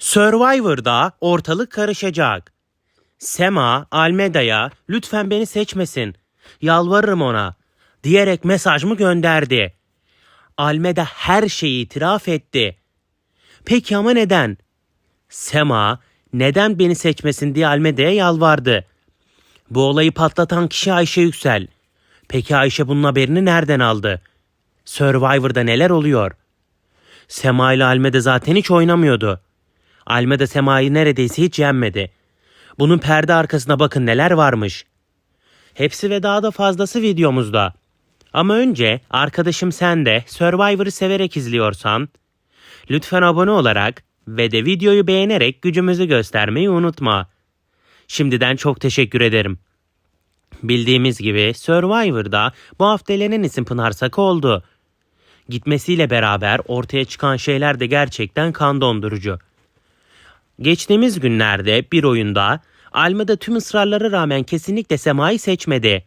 Survivor'da ortalık karışacak. Sema Almeda'ya lütfen beni seçmesin. Yalvarırım ona diyerek mesaj mı gönderdi. Almeda her şeyi itiraf etti. Peki ama neden? Sema neden beni seçmesin diye Almeda'ya yalvardı. Bu olayı patlatan kişi Ayşe Yüksel. Peki Ayşe bunun haberini nereden aldı? Survivor'da neler oluyor? Sema ile Almeda zaten hiç oynamıyordu. Almeda Sema'yı neredeyse hiç yenmedi. Bunun perde arkasına bakın neler varmış. Hepsi ve daha da fazlası videomuzda. Ama önce arkadaşım sen de Survivor'ı severek izliyorsan lütfen abone olarak ve de videoyu beğenerek gücümüzü göstermeyi unutma. Şimdiden çok teşekkür ederim. Bildiğimiz gibi Survivor'da bu hafta elenen isim Pınar Saka oldu. Gitmesiyle beraber ortaya çıkan şeyler de gerçekten kan dondurucu. Geçtiğimiz günlerde bir oyunda Almeda tüm ısrarlara rağmen kesinlikle Sema'yı seçmedi.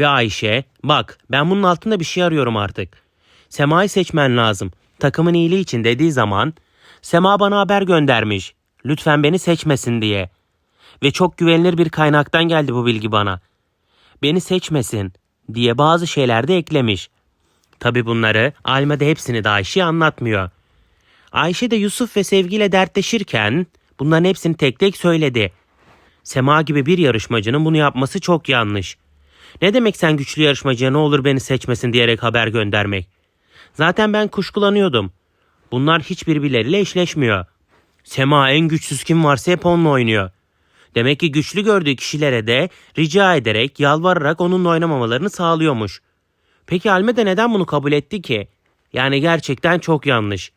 Ve Ayşe bak ben bunun altında bir şey arıyorum artık. Sema'yı seçmen lazım. Takımın iyiliği için dediği zaman Sema bana haber göndermiş. Lütfen beni seçmesin diye. Ve çok güvenilir bir kaynaktan geldi bu bilgi bana. Beni seçmesin diye bazı şeyler de eklemiş. Tabi bunları Almeda hepsini de Ayşe'ye anlatmıyor. Ayşe de Yusuf ve Sevgi dertleşirken bunların hepsini tek tek söyledi. Sema gibi bir yarışmacının bunu yapması çok yanlış. Ne demek sen güçlü yarışmacıya ne olur beni seçmesin diyerek haber göndermek? Zaten ben kuşkulanıyordum. Bunlar hiçbirbirleriyle eşleşmiyor. Sema en güçsüz kim varsa hep onunla oynuyor. Demek ki güçlü gördüğü kişilere de rica ederek, yalvararak onunla oynamamalarını sağlıyormuş. Peki Almeda neden bunu kabul etti ki? Yani gerçekten çok yanlış.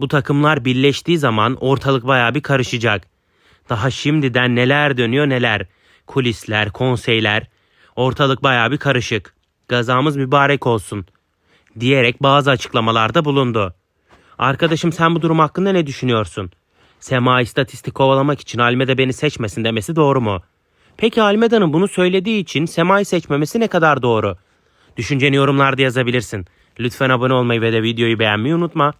Bu takımlar birleştiği zaman ortalık baya bir karışacak. Daha şimdiden neler dönüyor neler. Kulisler, konseyler. Ortalık baya bir karışık. Gazamız mübarek olsun. Diyerek bazı açıklamalarda bulundu. Arkadaşım sen bu durum hakkında ne düşünüyorsun? Sema istatistik kovalamak için Almeda beni seçmesin demesi doğru mu? Peki Almeda'nın bunu söylediği için Sema'yı seçmemesi ne kadar doğru? Düşünceni yorumlarda yazabilirsin. Lütfen abone olmayı ve de videoyu beğenmeyi unutma.